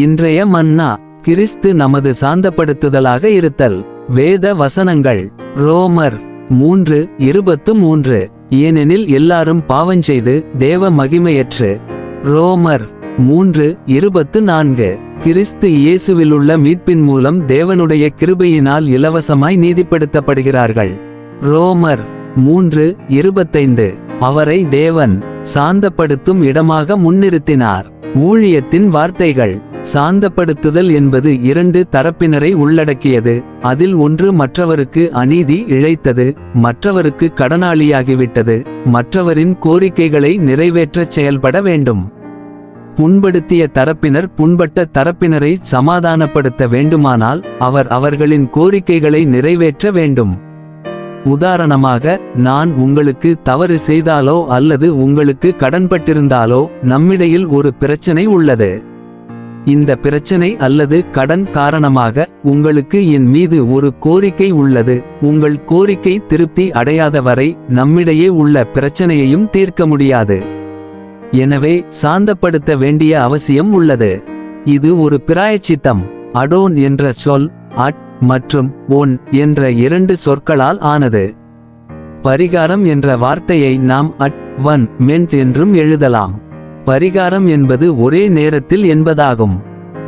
இன்றைய மன்னா கிறிஸ்து நமது சாந்தப்படுத்துதலாக இருத்தல். வேத வசனங்கள் ரோமர் மூன்று இருபத்து மூன்று. ஏனெனில் எல்லாரும் பாவஞ்செய்து தேவ மகிமையற்று. ரோமர் மூன்று இருபத்து நான்கு. கிறிஸ்து இயேசுவிலுள்ள மீட்பின் மூலம் தேவனுடைய கிருபையினால் இலவசமாய் நீதிப்படுத்தப்படுகிறார்கள். ரோமர் மூன்று இருபத்தைந்து. அவரை தேவன் சாந்தப்படுத்தும் இடமாக முன்னிறுத்தினார். ஊழியத்தின் வார்த்தைகள் சாந்தப்படுத்துதல் என்பது இரண்டு தரப்பினரை உள்ளடக்கியது. அதில் ஒன்று மற்றவருக்கு அநீதி இழைத்தது மற்றவருக்கு கடனாளியாகிவிட்டது மற்றவரின் கோரிக்கைகளை நிறைவேற்றச் செயல்பட வேண்டும். புண்படுத்திய தரப்பினர் புண்பட்ட தரப்பினரை சமாதானப்படுத்த வேண்டுமானால் அவர் அவர்களின் கோரிக்கைகளை நிறைவேற்ற வேண்டும். உதாரணமாக நான் உங்களுக்கு தவறு செய்தாலோ அல்லது உங்களுக்கு கடன்பட்டிருந்தாலோ நம்மிடையில் ஒரு பிரச்சனை உள்ளது. இந்த பிரச்சனை அல்லது கடன் காரணமாக உங்களுக்கு என் மீது ஒரு கோரிக்கை உள்ளது. உங்கள் கோரிக்கை திருப்தி அடையாத வரை நம்மிடையே உள்ள பிரச்சனையையும் தீர்க்க முடியாது. எனவே சாந்தப்படுத்த வேண்டிய அவசியம் உள்ளது. இது ஒரு பிராயச்சித்தம். அடோன் என்ற சொல் அட் மற்றும் ஒன் என்ற இரண்டு சொற்களால் ஆனது. பரிகாரம் என்ற வார்த்தையை நாம் அட் ஒன் மென்ட் என்றும் எழுதலாம். பரிகாரம் என்பது ஒரே நேரத்தில் என்பதாகும்.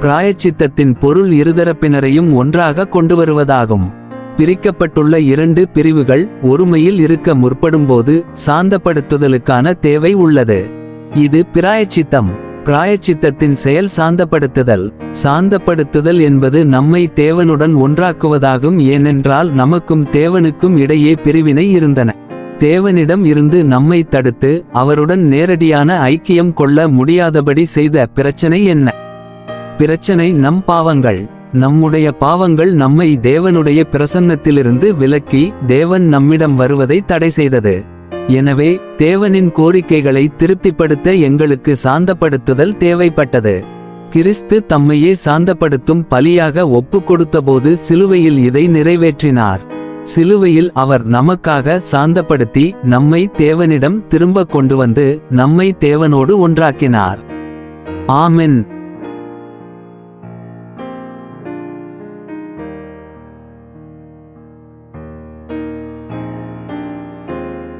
பிராயச்சித்தத்தின் பொருள் இருதரப்பினரையும் ஒன்றாக கொண்டு வருவதாகும் பிரிக்கப்பட்டுள்ள இரண்டு பிரிவுகள் ஒருமையில் இருக்க முற்படும்போது சாந்தப்படுத்துதலுக்கான தேவை உள்ளது. இது பிராயச்சித்தம். பிராயச்சித்தத்தின் செயல் சாந்தப்படுத்துதல். சாந்தப்படுத்துதல் என்பது நம்மை தேவனுடன் ஒன்றாக்குவதாகும் ஏனென்றால் நமக்கும் தேவனுக்கும் இடையே பிரிவினை இருந்தன. தேவனிடம் இருந்து நம்மை தடுத்து அவருடன் நேரடியான ஐக்கியம் கொள்ள முடியாதபடி செய்த பிரச்சனை என்ன? பிரச்சனை நம் பாவங்கள். நம்முடைய பாவங்கள் நம்மை தேவனுடைய பிரசன்னத்திலிருந்து விலக்கி தேவன் நம்மிடம் வருவதை தடை செய்தது. எனவே தேவனின் கோரிக்கைகளை திருப்திப்படுத்த எங்களுக்கு சாந்தப்படுத்துதல் தேவைப்பட்டது. கிறிஸ்து தம்மையே சாந்தப்படுத்தும் பலியாக ஒப்புக் கொடுத்தபோது சிலுவையில் இதை நிறைவேற்றினார். சிலுவையில் அவர் நமக்காக சாந்தப்படுத்தி நம்மை தேவனிடம் திரும்ப கொண்டு வந்து நம்மை தேவனோடு ஒன்றாக்கினார். ஆமென்.